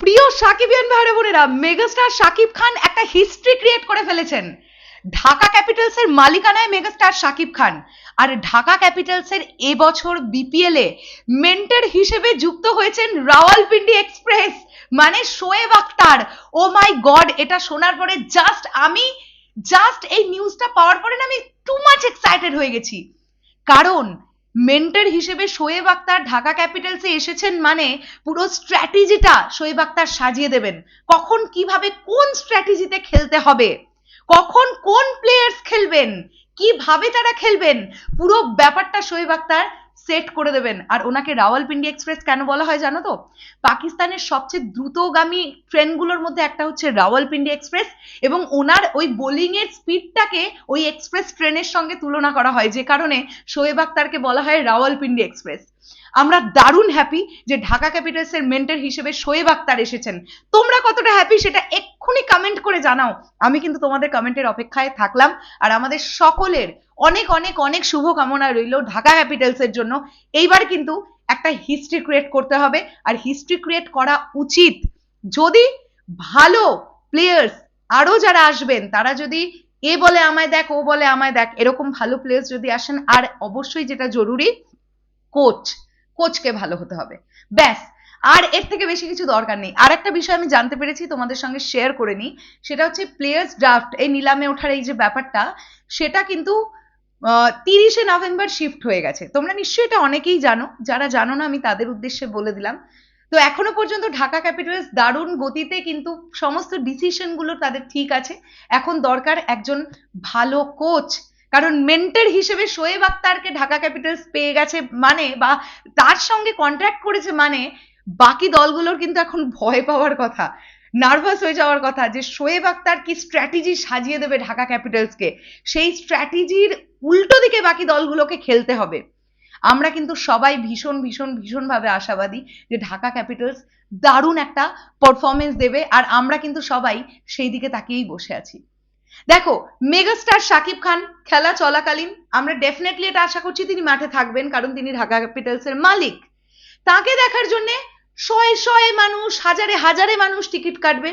প্রিয় সাকিবিয়ান ভাইরা বোনেরা, মেগাস্টার শাকিব খান একটা হিস্ট্রি ক্রিয়েট করে ফেলেছেন। ঢাকা ক্যাপিটালসের মালিকানায় মেগাস্টার শাকিব খান। আর ঢাকা ক্যাপিটালসের এবছর বিপিএল এ মেন্টর হিসেবে যুক্ত হয়েছেন রাওয়ালপিন্ডি এক্সপ্রেস মানে Shoaib Akhtar oh my god, এটা শোনার পরে জাস্ট আমি জাস্ট এই নিউজটা পাওয়ার পরে না আমি টু মাচ এক্সাইটেড হয়ে গেছি। কারণ মেন্টর হিসেবে শোয়েব আক্তার ঢাকা ক্যাপিটালসে এসেছেন মানে পুরো স্ট্র্যাটেজিটা শোয়েব আক্তার সাজিয়ে দেবেন। কখন কীভাবে কোন স্ট্র্যাটেজিতে খেলতে হবে? কখন কোন প্লেয়ার্স খেলবেন? কীভাবে তারা খেলবেন? পুরো ব্যাপারটা শোয়েব আক্তার সেট করে দেবেন। আর ওনাকে রাওয়ালপিন্ডি এক্সপ্রেস কেন বলা হয় জানো তো? পাকিস্তানের সবচেয়ে দ্রুতগামী ট্রেনগুলোর মধ্যে একটা হচ্ছে রাওয়ালপিন্ডি এক্সপ্রেস এবং ওনার ওই বোলিং এর স্পিডটাকে ওই এক্সপ্রেস ট্রেনের সঙ্গে তুলনা করা হয়, যে কারণে শোয়েব আক্তারকে বলা হয় রাওয়ালপিন্ডি এক্সপ্রেস। আমরা দারুণ হ্যাপি যে ঢাকা ক্যাপিটালসের মেন্টর হিসেবে শোয়েব আক্তার এসেছেন। তোমরা কতটা হ্যাপি সেটা এক্ষুনি কমেন্ট করে জানাও। আমি কিন্তু তোমাদের কমেন্টের অপেক্ষায় থাকলাম। আর আমাদের সকলের অনেক অনেক অনেক শুভকামনা রইল ঢাকা ক্যাপিটালসের জন্য। এইবার কিন্তু একটা হিস্ট্রি ক্রিয়েট করতে হবে। আর হিস্ট্রি ক্রিয়েট করা উচিত। যদি ভালো প্লেয়ার্স আরও যারা আসবেন, তারা যদি এ বলে আমায় দেখ, ও বলে আমায় দেখ, এরকম ভালো প্লেয়ার্স যদি আসেন, আর অবশ্যই যেটা জরুরি কোচ কোচকে ভালো হতে হবে। ব্যাস আর এর থেকে বেশি কিছু দরকার নেই। আর একটা বিষয় আমি জানতে পেরেছি, তোমাদের সঙ্গে শেয়ার করে নিই। সেটা হচ্ছে প্লেয়ার্স ড্রাফট এই নিলামে ওঠার এই যে ব্যাপারটা, সেটা কিন্তু তিরিশে নভেম্বর শিফট হয়ে গেছে। তোমরা নিশ্চয়ই এটা অনেকেই জানো। যারা জানো না, আমি তাদের উদ্দেশ্যে বলে দিলাম। তো এখনও পর্যন্ত ঢাকা ক্যাপিটালস দারুণ গতিতে কিন্তু সমস্ত ডিসিশনগুলো তাদের ঠিক আছে। এখন দরকার একজন ভালো কোচ কারণ মেন্টর হিসেবে শোয়েব আক্তারকে ঢাকা ক্যাপিটালস পেয়ে গেছে মানে বা তার সঙ্গে কন্ট্রাক্ট করেছে মানে বাকি দলগুলোর কিন্তু এখন ভয় পাওয়ার কথা নার্ভাস হয়ে যাওয়ার কথা যে শোয়েব আক্তার কি স্ট্র্যাটেজি সাজিয়ে দেবে ঢাকা ক্যাপিটালসকে সেই স্ট্র্যাটেজির উল্টো দিকে বাকি দলগুলোকে খেলতে হবে। আমরা কিন্তু সবাই ভীষণ ভীষণ, ভীষণভাবে আশাবাদী যে ঢাকা ক্যাপিটালস দারুণ একটা পারফরমেন্স দেবে আর আমরা কিন্তু সবাই সেই দিকে তাকিয়েই বসে আছি। দেখো মেগাস্টার শাকিব খান, খেলা চলাকালীন, আমরা ডেফিনেটলি এটা আশা করছি তিনি মাঠে থাকবেন কারণ তিনি ঢাকা ক্যাপিটালসের মালিক। তাকে দেখার জন্য শয়ে শয়ে মানুষ, হাজারে হাজারে মানুষ টিকিট কাটবে।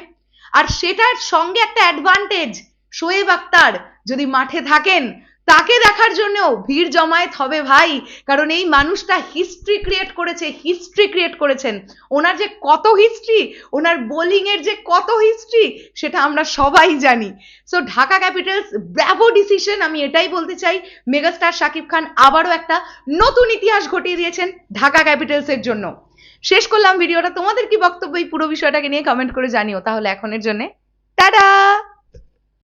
আর সেটার সঙ্গে একটা অ্যাডভান্টেজ শোয়েব আক্তার, যদি মাঠে থাকেন, তাকে দেখার জন্যও ভিড় জমায়েত হবে ভাই। কারণ এই মানুষটা হিস্ট্রি ক্রিয়েট করেছে হিস্ট্রি ক্রিয়েট করেছেন। ওনার যে কত হিস্ট্রি ওনার বোলিং এর যে কত হিস্ট্রি সেটা আমরা সবাই জানি। So Dhaka Capitals bravo decision আমি এটাই বলতে চাই। মেগাস্টার শাকিব খান আবারও একটা নতুন ইতিহাস ঘটিয়ে দিয়েছেন ঢাকা ক্যাপিটালসের জন্য। শেষ করলাম ভিডিওটা। তোমাদের কি বক্তব্য এই পুরো বিষয়টাকে নিয়ে কমেন্ট করে জানিও, তাহলে এখনের জন্যে। টাটা!